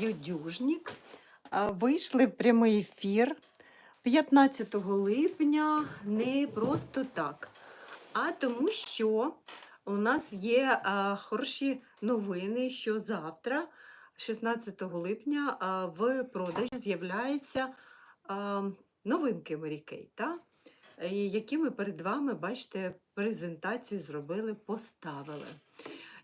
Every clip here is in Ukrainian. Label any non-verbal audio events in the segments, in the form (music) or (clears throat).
Юдюжнік. Вийшли в прямий ефір 15 липня не просто так, а тому, що у нас є хороші новини, що завтра, 16 липня, в продажі з'являються новинки Mary Kay, які ми перед вами, бачите, презентацію зробили, поставили.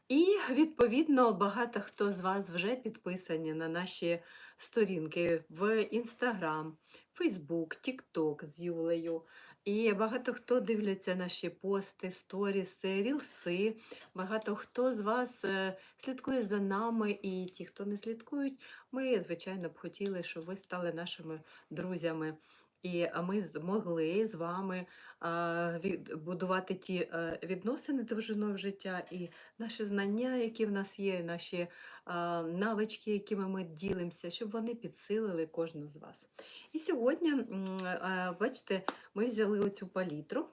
І відповідно багато хто з вас вже підписані на наші сторінки в Instagram, Facebook, TikTok з Юлею. І багато хто дивляться наші пости, сторіси, рілси. Багато хто з вас е, слідкує за нами, і ті, хто не слідкують, ми, звичайно, б хотіли, щоб ви стали нашими друзями. І ми змогли з вами будувати ті е, відносини довжиною життя і наші знання, які в нас є, наші навички, якими ми ділимося, щоб вони підсилили кожну з вас. І сьогодні, бачите, ми взяли оцю палітру.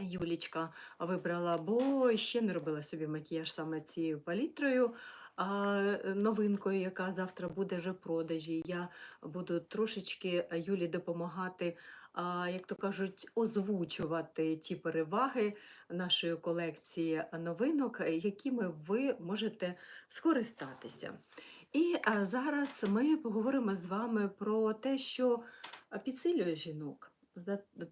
Юлічка вибрала, бо ще не робила собі макіяж саме цією палітрою. Е, новинкою, яка завтра буде вже в продажі. Я буду трошечки е, Юлі допомагати, як то кажуть, озвучувати ті переваги нашої колекції новинок, е, якими ви можете скористатися. І а, зараз ми поговоримо з вами про те, що підсилює жінок,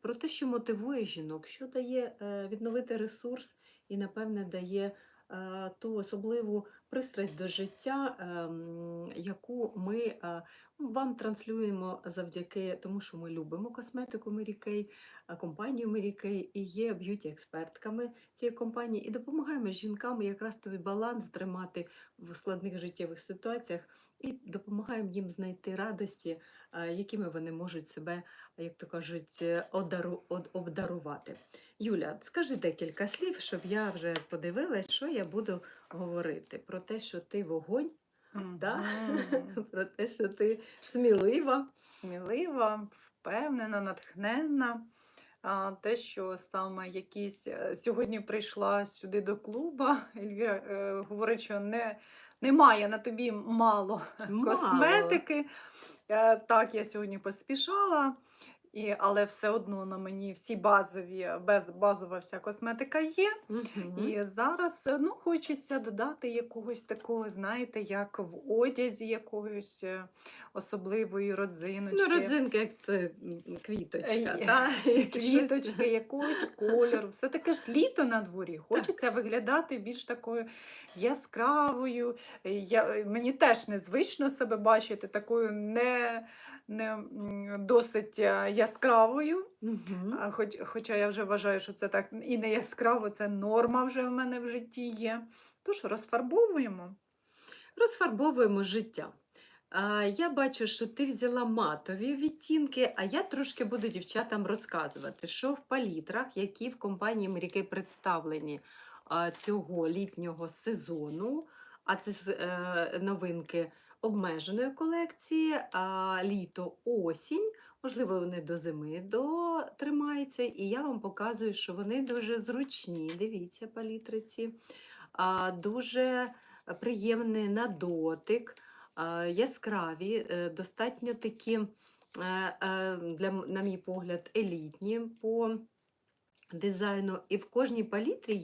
про те, що мотивує жінок, що дає е, відновити ресурс і, напевне, дає е, ту особливу пристрасть до життя, ем, яку ми е, вам транслюємо завдяки тому, що ми любимо косметику е, компанію Kay і є б'юті-експертками цієї компанії, і допомагаємо жінкам якраз той баланс тримати в складних життєвих ситуаціях і допомагаємо їм знайти радості, е, якими вони можуть себе, як то кажуть, е, обдарувати. Юля, скажи декілька слів, щоб я вже подивилась, що я буду говорити. Про те, що ти вогонь, да? (laughs) Про те, що ти смілива. Смілива, впевнена, натхненна. Те, що саме якісь е, сьогодні прийшла сюди до клуба, (laughs) Ельвіра е, говорить, що не, немає на тобі мало Мало. косметики. Е, так, я сьогодні поспішала, і, але все одно на мені всі базові, без, базова вся косметика є. Мгм. І зараз е, ну, хочеться додати якогось такого, знаєте, як в одязі якоїсь е, особливої родзиночки. Ну, родзинка, як це квіточка. Е, та? Квіточки, якогось кольору. Все таке ж літо на дворі. Хочеться виглядати більш такою яскравою. Я, мені теж незвично себе бачити такою не, не досить е, яскравою. А Хоч, хоча я вже вважаю, що це так і не яскраво, це норма вже в мене в житті є. Тож розфарбовуємо. Розфарбовуємо життя. Я бачу, що ти взяла матові відтінки, а я трошки буду дівчатам розказувати, що в палітрах, які в компанії Мріки представлені цього літнього сезону, а це е, новинки обмеженої колекції, а, літо осінь. Можливо, вони до зими дотримаються, і я вам показую, що вони дуже зручні. Дивіться, палітриці. Дуже приємний на дотик, яскраві, е, достатньо такі, е, е, для, на мій погляд, елітні по дизайну. І в кожній палітрі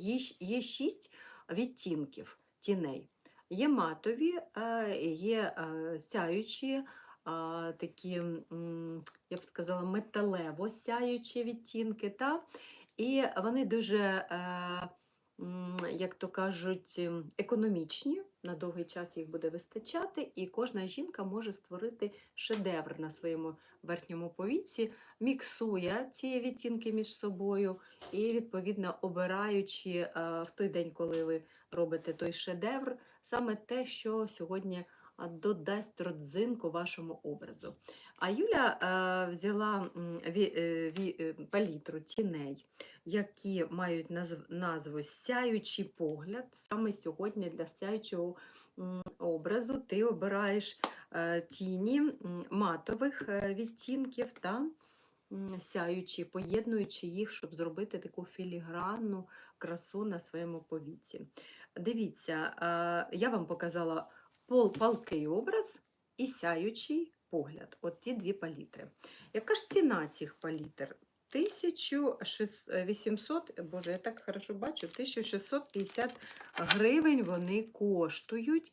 є шість відтінків тіней. Є матові, е, є е, сяючі, такі, я б сказала, металево сяючі відтінки. Та? І вони дуже, е, як то кажуть, ем, економічні. На довгий час їх буде вистачати, і кожна жінка може створити шедевр на своєму верхньому повіці, міксує ці відтінки між собою і, відповідно, обираючи е, в той день, коли ви робите той шедевр, саме те, що сьогодні додасть родзинку вашому образу. А Юля е, взяла е, е, палітру тіней, які мають назв, назву Сяючий погляд. Саме сьогодні для сяючого образу ти обираєш тіні матових відтінків та м, сяючі, поєднуючи їх, щоб зробити таку філігранну красу на своєму повіці. Дивіться, я вам показала пол, палкий образ і сяючий погляд. От ті дві палітри. Яка ж ціна цих палітр? 1800, боже, я так хорошо бачу, 1650 гривень вони коштують.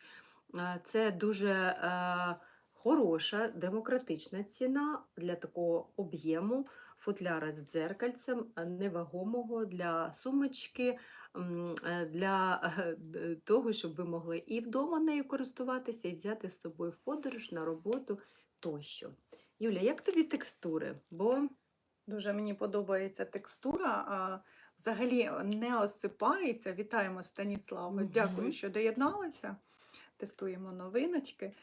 Е, Це дуже е, хороша демократична ціна для такого об'єму футляра з дзеркальцем, е, невагомого для сумочки, для е, того, щоб ви могли і вдома нею користуватися, і взяти з собою в подорож на роботу тощо. Юля, як тобі текстури? Бо Дуже мені подобається текстура. А, взагалі не осипається. Вітаємо Станіславу. Мгм. Дякую, що доєдналася. Тестуємо новиночки.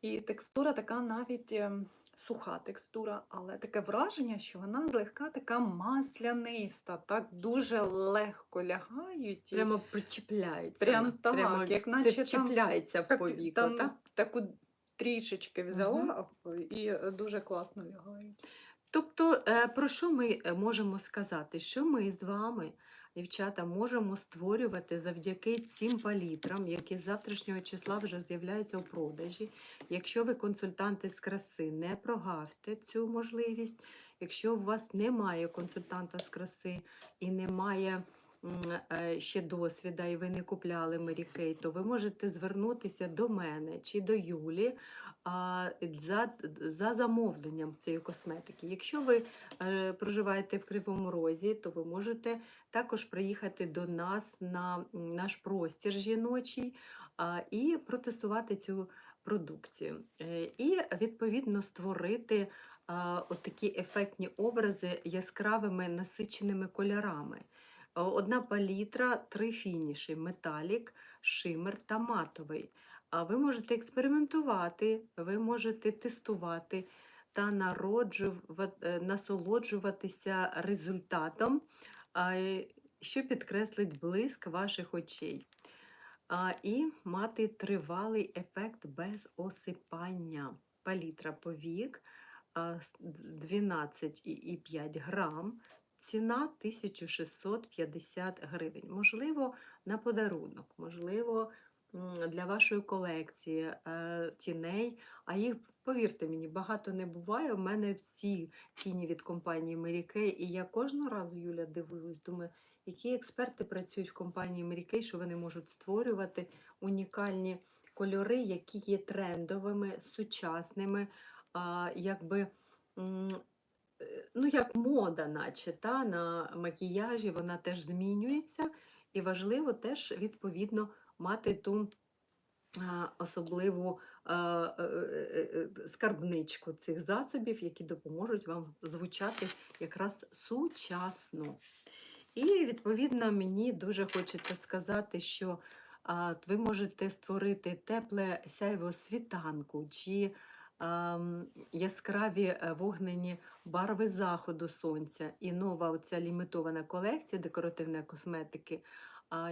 І текстура така навіть ем, суха текстура, але таке враження, що вона злегка така масляниста, так дуже легко лягають. прямо причіпляється. Прям так, прямо як наче чіпляється в так, повіку. там так? таку трішечки взяла і е, дуже класно лягають. Тобто, е, про що ми е, можемо сказати? Що ми з вами, дівчата, можемо створювати завдяки цим палітрам, які з завтрашнього числа вже з'являються у продажі. Якщо ви консультанти з краси, не прогавте цю можливість. Якщо у вас немає консультанта з краси і немає ще досвіда, і ви не купляли Mary Kay, то ви можете звернутися до мене чи до Юлі за, за замовленням цієї косметики. Якщо ви е, проживаєте в Кривому Розі, то ви можете також приїхати до нас на наш простір жіночий і протестувати цю продукцію. Е, і відповідно створити а, отакі ефектні образи яскравими насиченими кольорами. Е, Одна палітра, три фініші: металік, шимер та матовий. А ви можете експериментувати, ви можете тестувати та е, насолоджуватися результатом, е, що підкреслить блиск ваших очей. І мати тривалий ефект без осипання. Палітра повік а, с- д- 12,5 грам. Ціна 1650 гривень. Можливо, на подарунок, можливо, для вашої колекції е, тіней. А їх, повірте мені, багато не буває. У мене всі тіні від компанії Mary і я кожного разу, Юля, дивуюсь, думаю, які експерти працюють в компанії Mary що вони можуть створювати унікальні кольори, які є трендовими, сучасними, якби. Е, Ну, як мода, наче та, на макіяжі, вона теж змінюється, і важливо теж відповідно мати ту особливу е, е, скарбничку цих засобів, які допоможуть вам звучати якраз сучасно. І відповідно мені дуже хочеться сказати, що ви можете створити тепле сяйво світанку чи яскраві е, вогнені барви заходу сонця і нова оця лімітована колекція декоративної косметики,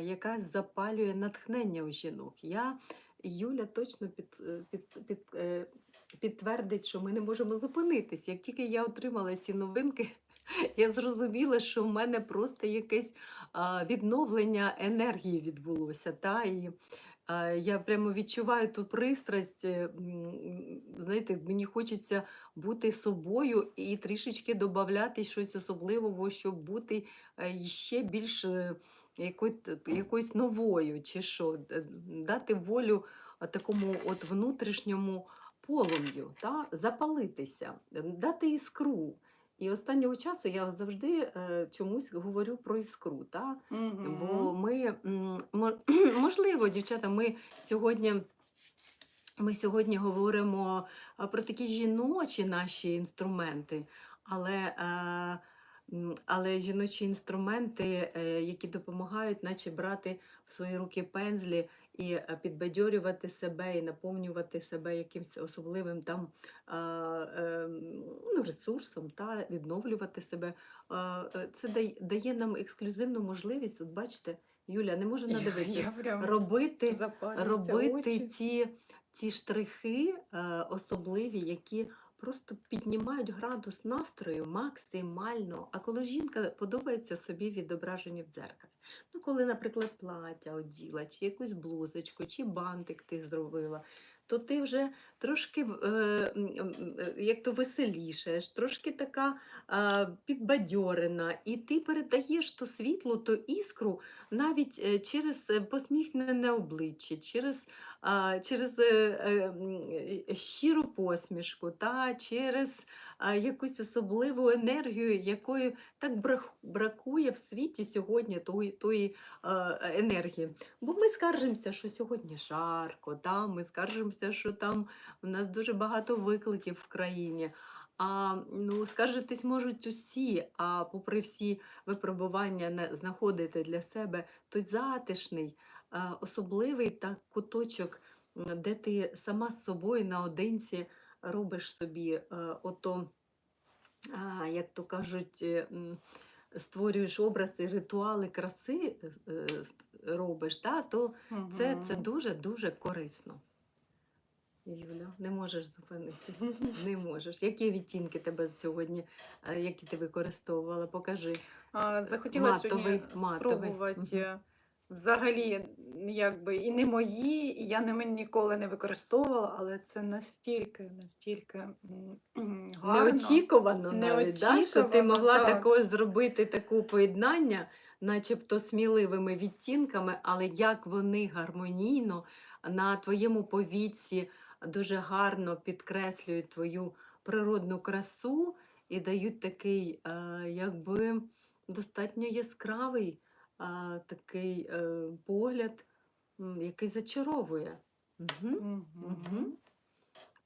яка запалює натхнення у жінок. Я Юля точно під, е, під, під, е, підтвердить, що ми не можемо зупинитись. Як тільки я отримала ці новинки, (laughs) я зрозуміла, що в мене просто якесь відновлення енергії відбулося. Та? І я прямо відчуваю ту пристрасть. Знаєте, мені хочеться бути собою і трішечки додати щось особливого, щоб бути е, ще більш е, якою- якоюсь новою, чи що, дати волю такому от внутрішньому полум'ю, та? запалитися, дати іскру. І останнього часу я завжди е, чомусь говорю про іскру. Та? Бо ми, (clears throat) можливо, дівчата, ми сьогодні. Ми сьогодні говоримо про такі жіночі наші інструменти, але, е, але жіночі інструменти, е, які допомагають, наче брати в свої руки пензлі і е, підбадьорювати себе, і наповнювати себе якимось особливим там ну, ресурсом, та, відновлювати себе. Це дає, нам ексклюзивну можливість, от бачите, Юля, не можу (laughs) надивитися, робити робити очі. ті, ті штрихи е, особливі, які просто піднімають градус настрою максимально. А коли жінка подобається собі відображення в дзеркалі. Ну, коли, наприклад, плаття оділа, чи якусь блузочку, чи бантик ти зробила, то ти вже трошки е, е, як то веселішаєш, трошки така е, підбадьорена, і ти передаєш то світло, то іскру навіть е, через е, посміхнене обличчя, через, через е, щиру посмішку, та, через якусь особливу енергію, якої так бракує в світі сьогодні тої, тої енергії. Бо ми скаржимося, що сьогодні жарко, та, ми скаржимося, що там у нас дуже багато викликів в країні. А ну, скаржитись можуть усі, а попри всі випробування не знаходити для себе той затишний, особливий так куточок, де ти сама з собою наодинці робиш собі ото, а, як то кажуть, е, створюєш образи, ритуали краси е, е, робиш, та, то це, це дуже-дуже корисно. Юля, не можеш зупинитися. (laughs) Не можеш. Які відтінки тебе сьогодні, е, які ти використовувала? Покажи. Захотіла сьогодні Матовий, матовий. спробувати взагалі, якби і не мої, і я ними ніколи не використовувала, але це настільки, настільки (clears throat) гарно. Неочікувано навіть, да? що ти могла так. такое зробити таку поєднання, начебто сміливими відтінками, але як вони гармонійно на твоєму повіці дуже гарно підкреслюють твою природну красу і дають такий, е, якби достатньо яскравий е, такий е, погляд, який зачаровує. Угу. Мгм.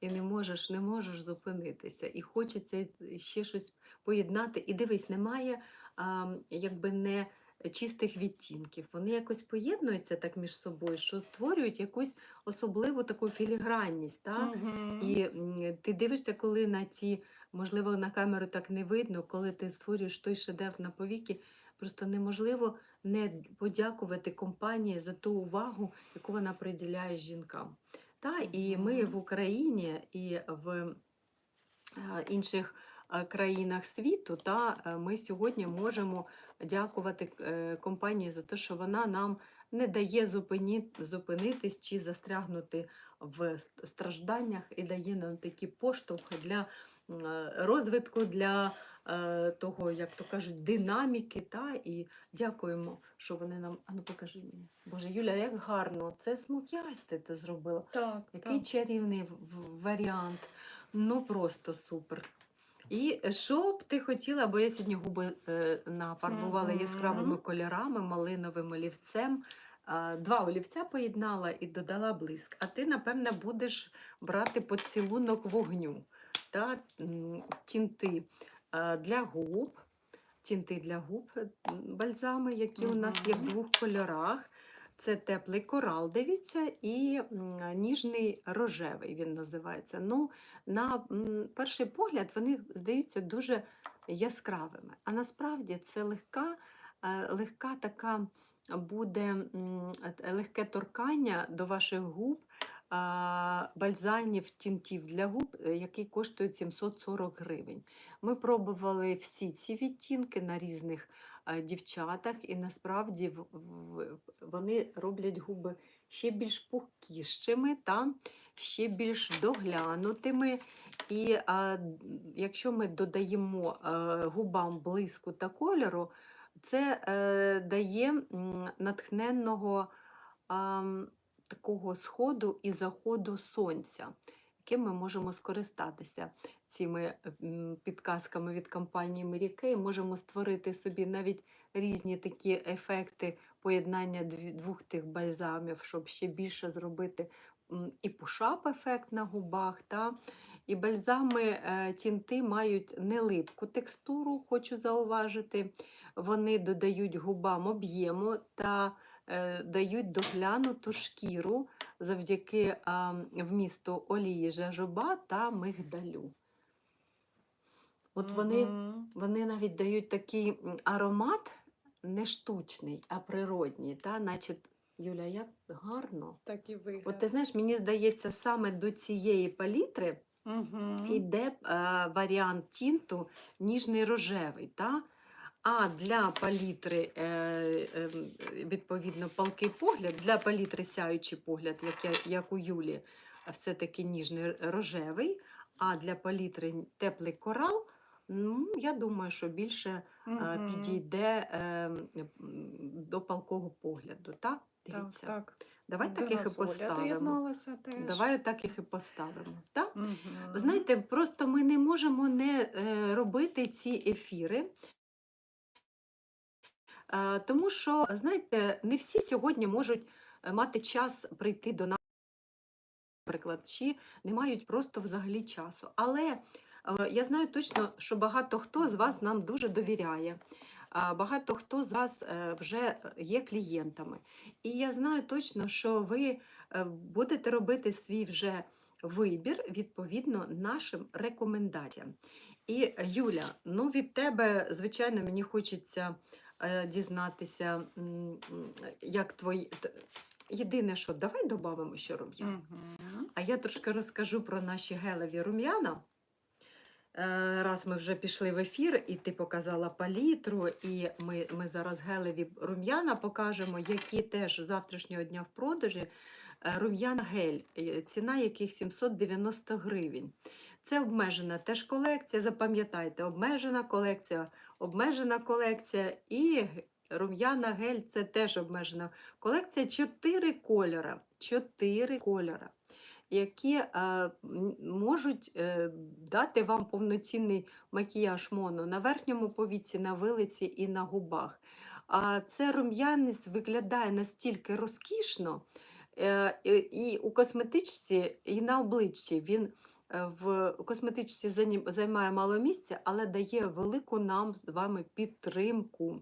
І не можеш, не можеш зупинитися. І хочеться ще щось поєднати. І дивись, немає а, якби не чистих відтінків. Вони якось поєднуються так між собою, що створюють якусь особливу таку філігранність. Та? Мгм. І ти дивишся, коли на ці, можливо, на камеру так не видно, коли ти створюєш той шедевр на повіки, просто неможливо не подякувати компанії за ту увагу, яку вона приділяє жінкам. Та, і ми в Україні і в е, інших країнах світу, та, е, ми сьогодні можемо дякувати е, компанії за те, що вона нам не дає зупині, зупинитись чи застрягнути в стражданнях і дає нам такі поштовхи для е, розвитку, для того, як то кажуть, динаміки. Та, і дякуємо, що вони нам. А ну покажи мені. Боже, Юля, як гарно! Це смокясти ти зробила. Так, Який так. чарівний варіант. Ну просто супер. І що б ти хотіла, бо я сьогодні губи е, нафарбувала Мгм. яскравими кольорами, малиновим олівцем. А, Два олівця поєднала і додала блиск. А ти, напевне, будеш брати поцілунок вогню та тінти а, для губ. Тінти для губ, е, бальзами, які у нас є в двох кольорах. Це теплий корал, дивіться, і ніжний рожевий він називається. Ну, на перший погляд вони здаються дуже яскравими. А насправді це легка, е, легка така буде легке торкання до ваших губ. а, Бальзамів тінтів для губ, який коштує 740 гривень. Ми пробували всі ці відтінки на різних дівчатах, і насправді вони роблять губи ще більш пухкішими та ще більш доглянутими. І а, якщо ми додаємо е, губам блиску та кольору, це е, дає натхненного м, такого сходу і заходу сонця, яким ми можемо скористатися цими підказками від компанії Kay. Можемо створити собі навіть різні такі ефекти поєднання двох тих бальзамів, щоб ще більше зробити і пушап ефект на губах. Та? І бальзами е, тінти мають нелипку текстуру, хочу зауважити. Вони додають губам об'єму та е, дають доглянуту шкіру завдяки вмісту олії жажоба та мигдалю. От вони, вони навіть дають такий аромат не штучний, а природній. Та? Наче, Юля, як гарно. Так і вигляд. От ти знаєш, мені здається, саме до цієї палітри Мгм. Іде е, варіант тінту ніжний рожевий. Та? А для палітри, е, е, відповідно, палкий погляд, для палітри сяючий погляд, як, я, як у Юлі, все-таки ніжний рожевий, а для палітри теплий корал. Ну, я думаю, що більше Мгм. підійде е, до палкого погляду. Так? Дивіться. так. Давай так їх і поставимо. теж. Давай так їх і поставимо. Так? Ви Знаєте, просто ми не можемо не е, робити ці ефіри. Е, Тому що, знаєте, не всі сьогодні можуть е, мати час прийти до нас, наприклад, чи не мають просто взагалі часу. Але е, я знаю точно, що багато хто з вас нам дуже довіряє. Багато хто з вас вже є клієнтами. І я знаю точно, що ви будете робити свій вже вибір відповідно нашим рекомендаціям. І Юля, ну від тебе, звичайно, мені хочеться дізнатися, м, м, як твої. Єдине, що давай додамо ще рум'ян. Мгм. А я трошки розкажу про наші гелеві рум'яна. Е, Раз ми вже пішли в ефір, і ти показала палітру, і ми, ми зараз гелеві рум'яна покажемо, які теж з завтрашнього дня в продажі. Е, Рум'яна гель, е, ціна яких 790 гривень. Це обмежена теж колекція. Запам'ятайте, обмежена колекція, обмежена колекція і рум'яна гель це теж обмежена колекція. Чотири кольора. Чотири кольора які е, можуть е, дати вам повноцінний макіяж моно на верхньому повіці, на вилиці і на губах. А це рум'янець виглядає настільки розкішно, е, і- у косметичці, і на обличчі він в косметичці займає мало місця, але дає велику нам з вами підтримку.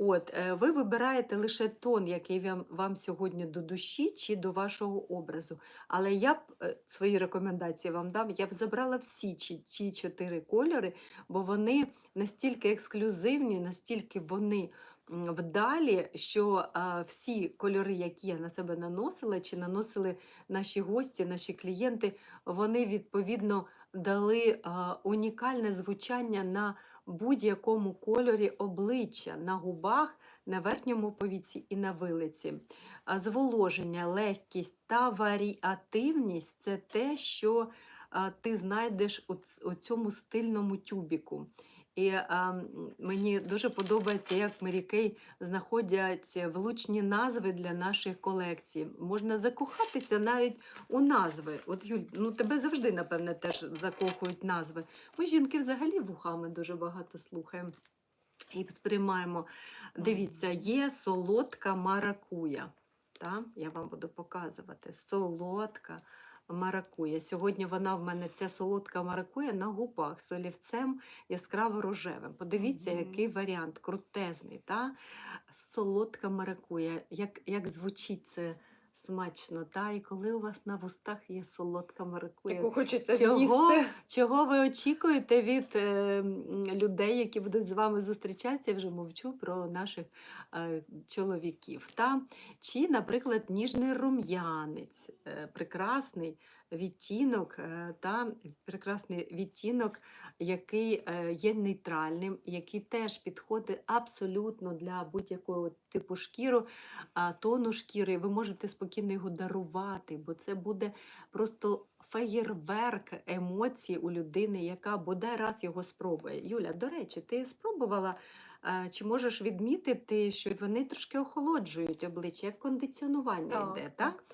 От, е, ви вибираєте лише тон, який вам, вам сьогодні до душі чи до вашого образу. Але я б е, свої рекомендації вам дам, я б забрала всі ці, чотири кольори, бо вони настільки ексклюзивні, настільки вони вдалі, що всі кольори, які я на себе наносила, чи наносили наші гості, наші клієнти, вони відповідно дали унікальне звучання на будь-якому кольорі обличчя на губах, на верхньому повіці і на вилиці. Зволоження, легкість та варіативність це те, що ти знайдеш у цьому стильному тюбіку. І а, мені дуже подобається, як Мері Кей знаходять влучні назви для наших колекцій. Можна закохатися навіть у назви. От Юль, ну тебе завжди, напевне, теж закохують назви. Ми жінки взагалі вухами дуже багато слухаємо і сприймаємо. Дивіться, є солодка маракуя. Та? Я вам буду показувати. Солодка маракуя. Сьогодні вона в мене ця солодка маракуя на губах з олівцем яскраво рожевим. Подивіться, Мгм. який варіант крутезний. Та? Солодка маракуя. Як, як звучить це смачно, та? і коли у вас на вустах є солодка маракуя. Яку хочеться Чого? з'їсти. Чого ви очікуєте від е, людей, які будуть з вами зустрічатися? Я вже мовчу про наших е, чоловіків. Та? Чи, наприклад, ніжний рум'янець, е, прекрасний відтінок, е, та, прекрасний відтінок, який е, є нейтральним, який теж підходить абсолютно для будь-якого типу шкіру, тону шкіри. Ви можете спокійно його дарувати, бо це буде просто феєрверк емоцій у людини, яка бодай раз його спробує. Юля, до речі, ти спробувала? Чи можеш відмітити, що вони трошки охолоджують обличчя, як кондиціонування йде, так?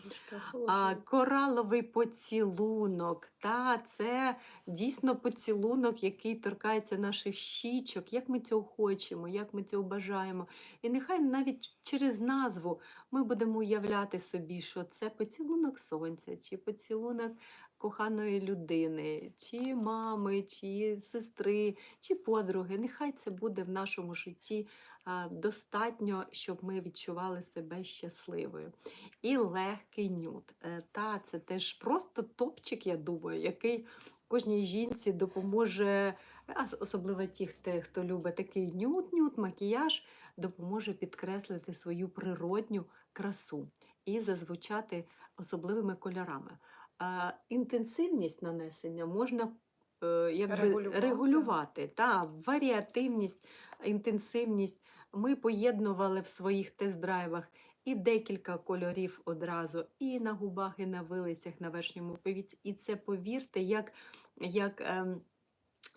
А, кораловий поцілунок, та це дійсно поцілунок, який торкається наших щічок, як ми цього хочемо, як ми цього бажаємо. І нехай навіть через назву ми будемо уявляти собі, що це поцілунок сонця, чи поцілунок коханої людини, чи мами, чи сестри, чи подруги. Нехай це буде в нашому житті достатньо, щоб ми відчували себе щасливою. І легкий нюд. Е, Та це теж просто топчик, я думаю, який кожній жінці допоможе, особливо ті, хто, любить такий нюд-нюд, макіяж, допоможе підкреслити свою природню красу і зазвучати особливими кольорами. Інтенсивність нанесення можна е, якби Регулювати. регулювати. Та, варіативність, інтенсивність. Ми поєднували в своїх тест-драйвах і декілька кольорів одразу, і на губах, і на вилицях, на верхньому повіці. І це, повірте, як, як ем,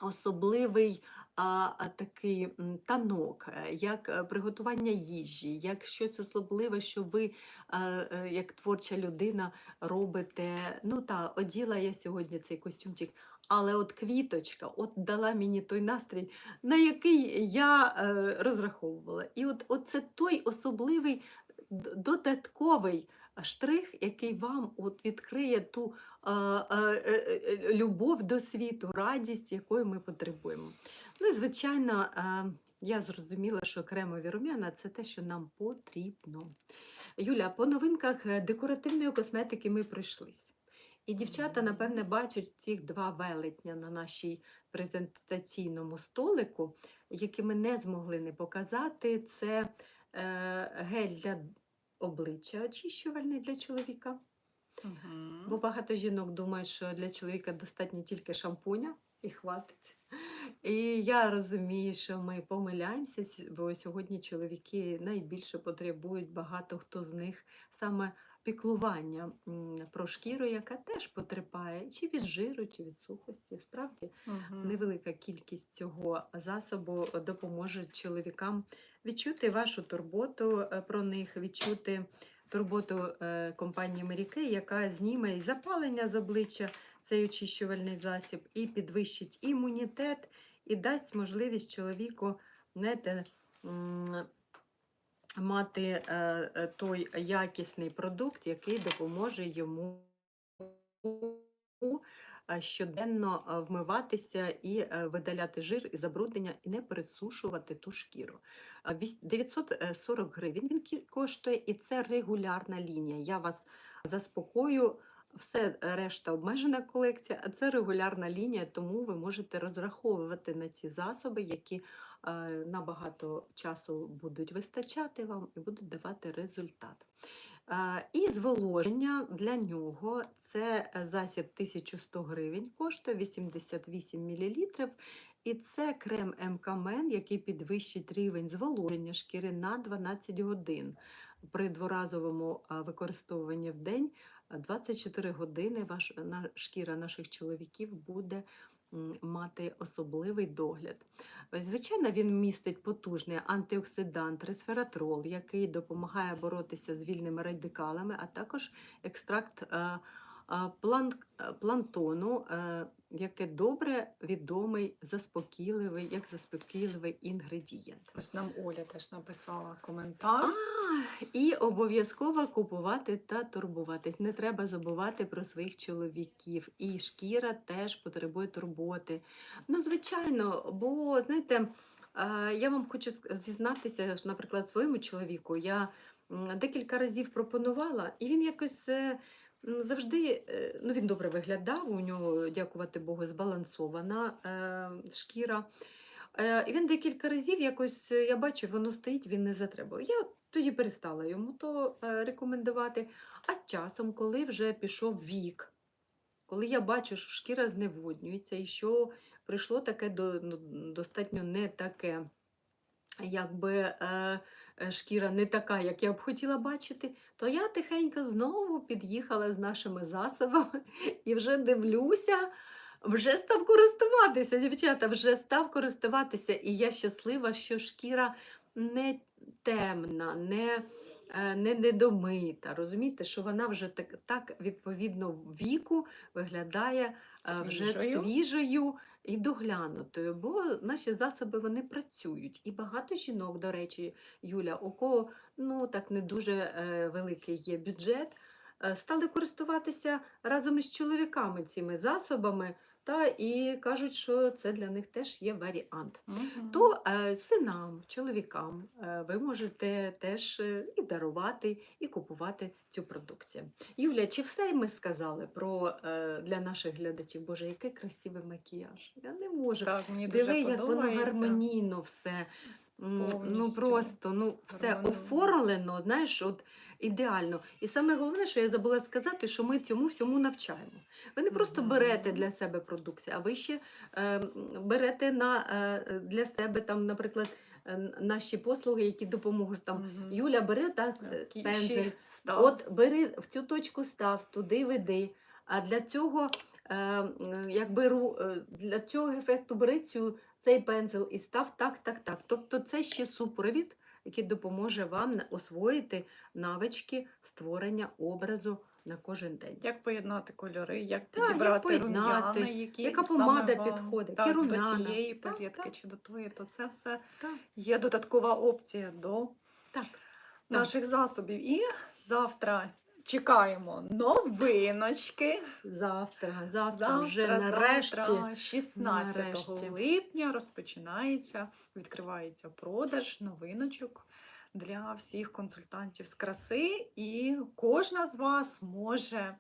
особливий а, такий танок, е, як е, приготування їжі, як щось особливе, що ви, е, як творча людина, робите. Ну та, оділа я сьогодні цей костюмчик. Але от квіточка от дала мені той настрій, на який я е, розраховувала. І от, от це той особливий додатковий штрих, який вам от відкриє ту любов до світу, радість, якої ми потребуємо. Ну і звичайно, е, я зрозуміла, що кремові рум'яна це те, що нам потрібно. Юля, по новинках е, декоративної косметики ми пройшлись. І дівчата, напевне, бачать цих два велетня на нашій презентаційному столику, які ми не змогли не показати. Це е, гель для обличчя очищувальний для чоловіка. Мгм. Бо багато жінок думають, що для чоловіка достатньо тільки шампуня і хватить. І я розумію, що ми помиляємося, бо сьогодні чоловіки найбільше потребують багато хто з них саме піклування про шкіру, яка теж потерпає чи від жиру, чи від сухості. Справді Мгм. невелика кількість цього засобу допоможе чоловікам відчути вашу турботу е, про них, відчути турботу е, компанії Kay, яка зніме і запалення з обличчя цей очищувальний засіб, і підвищить імунітет, і дасть можливість чоловіку знаєте, мати е, е, той якісний продукт, який допоможе йому щоденно вмиватися і видаляти жир і забруднення, і не пересушувати ту шкіру. Е, вісь- 940 гривень він коштує, і це регулярна лінія. Я вас заспокою. Все решта обмежена колекція, а це регулярна лінія, тому ви можете розраховувати на ці засоби, які е, набагато часу будуть вистачати вам і будуть давати результат. Е, І зволоження для нього це е, засіб 1100 гривень, коштує 88 мл. І це крем МКМН, який підвищить рівень зволоження шкіри на 12 годин. При дворазовому використовуванні в день 24 години ваш, на, шкіра наших чоловіків буде мати особливий догляд. Звичайно, він містить потужний антиоксидант ресвератрол, який допомагає боротися з вільними радикалами, а також екстракт плантону, е, яке добре відомий заспокійливий, як заспокійливий інгредієнт. Ось нам Оля теж написала коментар. А, і обов'язково купувати та турбуватись. Не треба забувати про своїх чоловіків. І шкіра теж потребує турботи. Ну, звичайно, бо знаєте, е, я вам хочу зізнатися, наприклад, своєму чоловіку я декілька разів пропонувала, і він якось. М, Завжди е, ну, він добре виглядав, у нього, дякувати Богу, збалансована е, шкіра. Е, І він декілька разів якось е, я бачу, воно стоїть, він не затребує. Я тоді перестала йому то е, рекомендувати. А з часом, коли вже пішов вік, коли я бачу, що шкіра зневоднюється і що прийшло таке до, ну, достатньо не таке, якби е, шкіра не така, як я б хотіла бачити, то я тихенько знову під'їхала з нашими засобами і вже дивлюся. Вже став користуватися, дівчата, вже став користуватися, і я щаслива, що шкіра не темна, не, е, не недомита. Розумієте, що вона вже так, так відповідно віку виглядає е, вже Свіжою. свіжою і доглянутою, бо наші засоби вони працюють. І багато жінок, до речі, Юля, у кого ну так не дуже е, великий є бюджет, е, стали користуватися разом із чоловіками цими засобами. Та і кажуть, що це для них теж є варіант. Мгм. То е, синам, чоловікам е, ви можете теж е, і дарувати, і купувати цю продукцію. Юля, чи все ми сказали про е, для наших глядачів? Боже, який красивий макіяж! Я не можу. Так, мені Диви, дуже як воно гармонійно все. М, Ну просто ну все гармонійно. оформлено. Знаєш, от ідеально. І саме головне, що я забула сказати, що ми цьому всьому навчаємо. Ви не просто берете для себе продукцію, а ви ще е, берете на, е, для себе там, наприклад, е, наші послуги, які допоможуть там. Мгм. Юля, бери так е, пензель. От бери в цю точку став, туди веди. А для цього, е, м, як беру, е, для цього ефекту бери цю, цей пензел і став так, так, так. Тобто це ще супровід, який допоможе вам освоїти навички створення образу на кожен день. Як поєднати кольори, як Так, як підібрати поєднати, рум'яна, які яка помада вам, підходить, так, які до цієї Так, палітки так. чи до твоєї, то це все Так, є додаткова опція до так. наших засобів. І завтра чекаємо новиночки. Завтра, завтра, Завтра, вже нарешті. завтра, 16 нарешті. липня розпочинається, відкривається продаж новиночок для всіх консультантів з краси, і кожна з вас може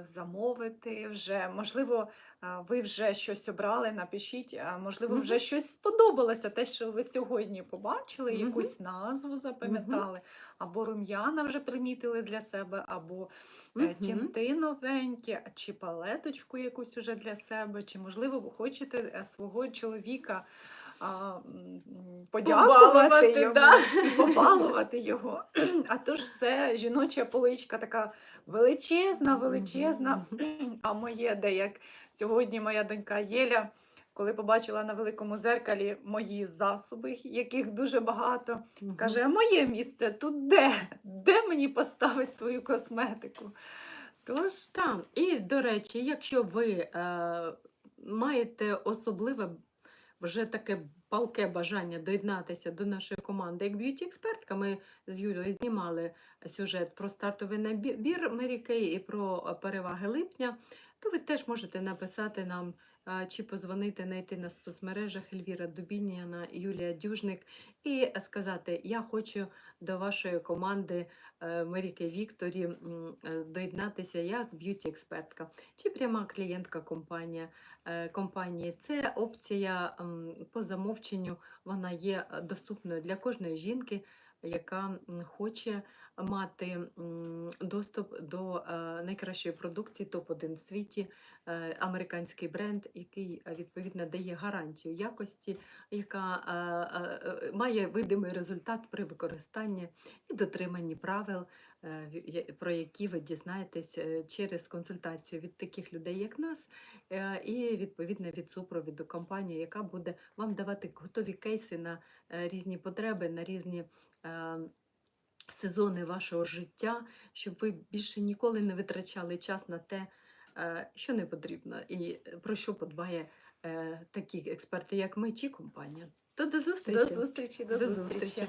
замовити вже. Можливо, ви вже щось обрали, напишіть, а можливо, вже щось сподобалося, те, що ви сьогодні побачили, Мгм. якусь назву запам'ятали, або рум'яна вже примітили для себе, або е, Мгм. тінти новенькі, чи палеточку якусь уже для себе, чи, можливо, ви хочете е, свого чоловіка а, подякувати йому, да. побалувати його. (clears throat) А то ж все жіноча поличка така величезна, величезна. (clears throat) А моє, де як сьогодні моя донька Єля. Коли побачила на великому зеркалі мої засоби, яких дуже багато, Каже, а моє місце тут де? Де мені поставити свою косметику? Тож, Так, і до речі, якщо ви е, маєте особливе вже таке палке бажання доєднатися до нашої команди як б'юті-експертка, ми з Юлією знімали сюжет про стартовий набір Мері Кей і про е, переваги липня, то ви теж можете написати нам е, чи позвонити, знайти нас в соцмережах Ельвіра Дубініана, Юлія Дюжник і сказати: Я хочу до вашої команди е, Меріки Вікторі доєднатися як б'юті-експертка чи пряма клієнтка компанія, компанії. Це опція по замовченню, вона є е, доступною для кожної жінки, яка хоче мати доступ до е, найкращої продукції топ-1 в світі, е, американський бренд, який е, відповідно дає гарантію якості, яка е, е, е, має видимий результат при використанні і дотриманні правил, е, про які ви дізнаєтесь е, через консультацію від таких людей, як нас, е, і відповідно від супровіду компанії, яка буде вам давати готові кейси на е, різні потреби, на різні. е, Сезони вашого життя, щоб ви більше ніколи не витрачали час на те, е, що не потрібно, і про що подбає е, такі експерти, як ми, чи компанія. То до зустрічі! до зустрічі, до, До зустрічі. зустрічі.